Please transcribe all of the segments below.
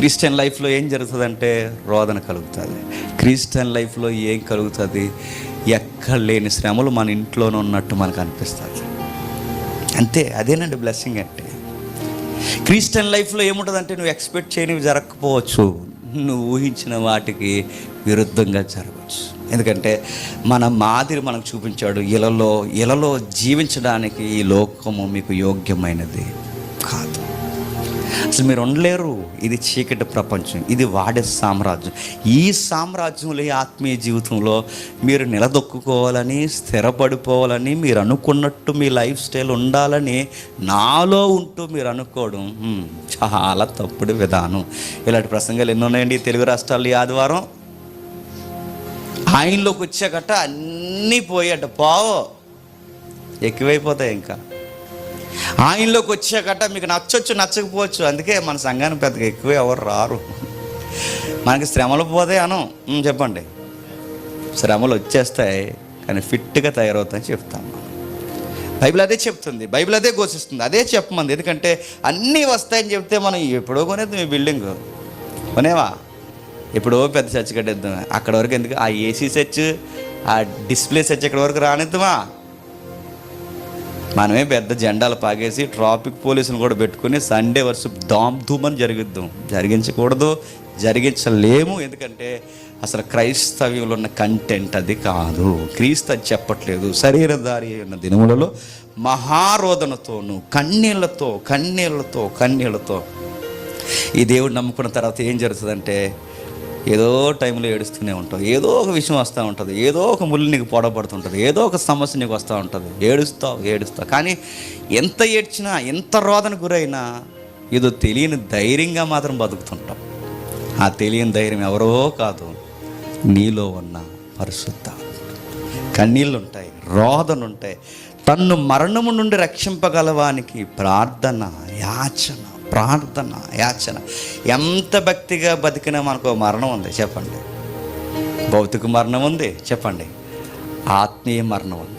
Christian లైఫ్లో ఏం జరుగుతుందంటే రోదన కలుగుతుంది. క్రిస్టియన్ లైఫ్లో ఏం కలుగుతుంది? ఎక్కడ లేని శ్రమలు మన ఇంట్లోనే ఉన్నట్టు మనకు అనిపిస్తుంది. అంతే అదేనండి బ్లెస్సింగ్ అంటే. క్రిస్టియన్ లైఫ్లో ఏముంటుందంటే నువ్వు ఎక్స్పెక్ట్ చేయనివి జరగకపోవచ్చు. నువ్వు ఊహించిన వాటికి విరుద్ధంగా జరగవచ్చు. ఎందుకంటే మన మాదిరి మనకు చూపించాడు ఇలలో ఇలలో జీవించడానికి ఈ లోకము మీకు యోగ్యమైనది. అసలు మీరు ఉండలేరు. ఇది చీకటి ప్రపంచం ఇది వాడే సామ్రాజ్యం. ఈ సామ్రాజ్యంలో ఈ ఆత్మీయ జీవితంలో మీరు నిలదొక్కుకోవాలని స్థిరపడిపోవాలని మీరు అనుకున్నట్టు మీ లైఫ్ స్టైల్ ఉండాలని నాలో ఉంటూ మీరు అనుకోవడం చాలా తప్పుడు విధానం. ఇలాంటి ప్రసంగాలు ఎన్ని ఉన్నాయండి తెలుగు రాష్ట్రాల్లో ఈ ఆదివారం. ఆయనలోకి వచ్చాకట అన్నీ పోయాట పావో. ఎక్కువైపోతాయి ఇంకా. ఆయనలోకి వచ్చాకట మీకు నచ్చొచ్చు నచ్చకపోవచ్చు. అందుకే మన సంఘానికి పెద్దగా ఎక్కువ ఎవరు రారు. మనకి శ్రమలు పోదే అను. చెప్పండి. శ్రమలు వచ్చేస్తాయి కానీ ఫిట్గా తయారవుతాయని చెప్తాం మనం. బైబిల్ అదే చెప్తుంది. బైబిల్ అదే ఘోషిస్తుంది. అదే చెప్పమంది. ఎందుకంటే అన్నీ వస్తాయని చెప్తే మనం ఎప్పుడో కొనేది మీ బిల్డింగ్. కొనేవా? ఎప్పుడో పెద్ద చర్చ్ కట్టేద్దాం. అక్కడ వరకు ఎందుకు? ఆ ఏసీ సెచ్ ఆ డిస్ప్లే సెచ్ ఇక్కడ వరకు రానిద్దామా? మనమే పెద్ద జెండాలు పాగేసి ట్రాఫిక్ పోలీసులు కూడా పెట్టుకుని సండే వర్షం దామ్ ధూమని జరిగిద్దాం. జరిగించకూడదు జరిగించలేము. ఎందుకంటే అసలు క్రైస్తవ్యంలో ఉన్న కంటెంట్ అది కాదు. క్రీస్తు అది చెప్పట్లేదు. శరీరధారి ఉన్న దినములలో మహారోదనతోను కన్నీళ్ళతో కన్నీళ్ళతో కన్నీళ్ళతో ఈ దేవుడు నమ్ముకున్న తర్వాత ఏం జరుగుతుందంటే ఏదో టైంలో ఏడుస్తూనే ఉంటావు. ఏదో ఒక విషయం వస్తూ ఉంటుంది. ఏదో ఒక ముళ్ళు నీకు పొడబడుతుంటుంది. ఏదో ఒక సమస్య నీకు వస్తూ ఉంటుంది. ఏడుస్తావు ఏడుస్తావు. కానీ ఎంత ఏడ్చినా ఎంత రోదన గురైనా ఏదో తెలియని ధైర్యంగా మాత్రం బతుకుతుంటాం. ఆ తెలియని ధైర్యం ఎవరో కాదు నీలో ఉన్న పరిశుద్ధ కన్నీళ్ళు ఉంటాయి ఉంటాయి తన్ను మరణము నుండి రక్షింపగలవానికి ప్రార్థన యాచన ప్రార్థన యాచన. ఎంత భక్తిగా బతికినా మనకు మరణం ఉంది చెప్పండి. భౌతిక మరణం ఉంది చెప్పండి. ఆత్మీయ మరణం ఉంది.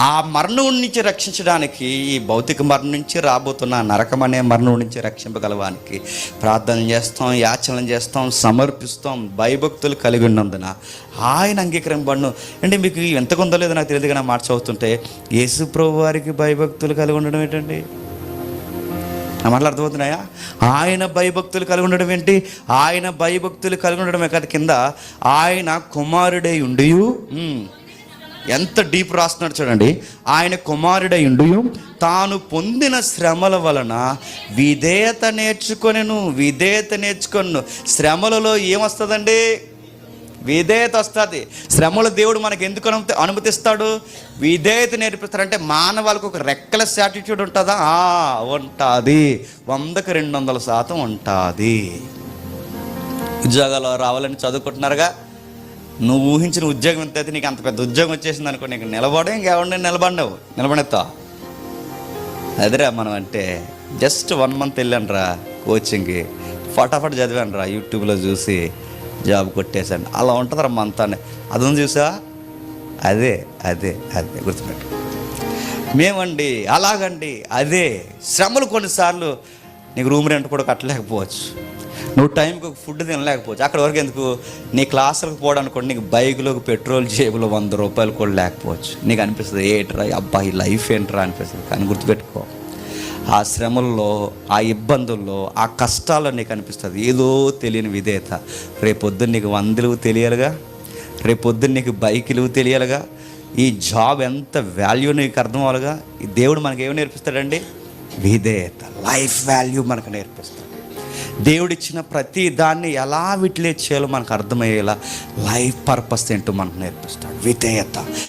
ఆ మరణం నుంచి రక్షించడానికి ఈ భౌతిక మరణం నుంచి రాబోతున్న నరకం అనే మరణం నుంచి రక్షింపగలవానికి ప్రార్థన చేస్తాం యాచన చేస్తాం సమర్పిస్తాం భయభక్తులు కలిగి ఉన్నందున ఆయన అంగీకరింపబడును. అంటే మీకు ఎంత ఉందో లేదో నాకు తెలియదు కానీ మాట చదువుతుంటే యేసు ప్రభు వారికి భయభక్తులు కలిగి ఉండడం ఏంటండి? నా మాటలు అర్థమవుతున్నాయా? ఆయన భయభక్తులు కలిగి ఉండడం ఏంటి? ఆయన భయభక్తులు కలిగి ఉండడమే కాదు కింద ఆయన కుమారుడై ఉండి ఎంత డీప్ రాస్తున్నాడు చూడండి. ఆయన కుమారుడై ఉండి తాను పొందిన శ్రమల వలన విధేయత నేర్చుకొనెను విధేయత నేర్చుకొను శ్రమలలో ఏమొస్తుందండి? విధేయత వస్తుంది శ్రమలు దేవుడు మనకి ఎందుకు అనుమతి అనుమతిస్తాడు? విధేయత నేర్పిస్తాడంటే అంటే ఒక రెక్కలెస్ యాటిట్యూడ్ ఉంటుందా? ఉంటుంది. వందకు రెండు వందల శాతం ఉంటుంది. ఉద్యోగాలు రావాలని చదువుకుంటున్నారుగా? నువ్వు ఊహించిన ఉద్యోగం ఎంత అయితే నీకు అంత పెద్ద ఉద్యోగం వచ్చేసింది అనుకో నీకు నిలబడడం ఇంకెవరిని నిలబడినావు నిలబడెత్తావు అదిరా మనం అంటే జస్ట్ వన్ మంత్ వెళ్ళాను రా కోచింగ్కి ఫటాఫట్ చదివాను రా యూట్యూబ్లో చూసి. జాబ్ కొట్టేశాను. అలా ఉంటుంది రమ్మ అంతానే అది చూసా అదే అదే అదే గుర్తుపెట్టు. మేమండి అలాగండి అదే శ్రమలు కొన్నిసార్లు నీకు రూమ్ రెంట్ కూడా కట్టలేకపోవచ్చు. నువ్వు టైంకి ఒక ఫుడ్ తినలేకపోవచ్చు. అక్కడ వరకు ఎందుకు? నీ క్లాసులకు పోవడానికి కూడా నీకు బైక్లోకి పెట్రోల్ జేబులో వంద రూపాయలు కూడా లేకపోవచ్చు. నీకు అనిపిస్తుంది ఏంట్రా అబ్బాయి లైఫ్ ఏంట్రా? అనిపిస్తుంది. కానీ గుర్తుపెట్టుకో. ఆ శ్రమల్లో ఆ ఇబ్బందుల్లో ఆ కష్టాల్లో నీకు అనిపిస్తుంది ఏదో తెలియని విధేయత. రేపొద్దున నీకు వందలు తెలియాలిగా. రేపొద్దున నీకు బైకులు తెలియాలిగా. ఈ జాబ్ ఎంత వాల్యూ నీకు అర్థం అవ్వాలిగా ఈ దేవుడు మనకు ఏమి నేర్పిస్తాడండి? విధేయత. లైఫ్ వాల్యూ మనకు నేర్పిస్తాడు. దేవుడిచ్చిన ప్రతి దాన్ని ఎలా విట్లే చేయాలో మనకు అర్థమయ్యేలా లైఫ్ పర్పస్ ఏంటో మనకు నేర్పిస్తాడు. విధేయత.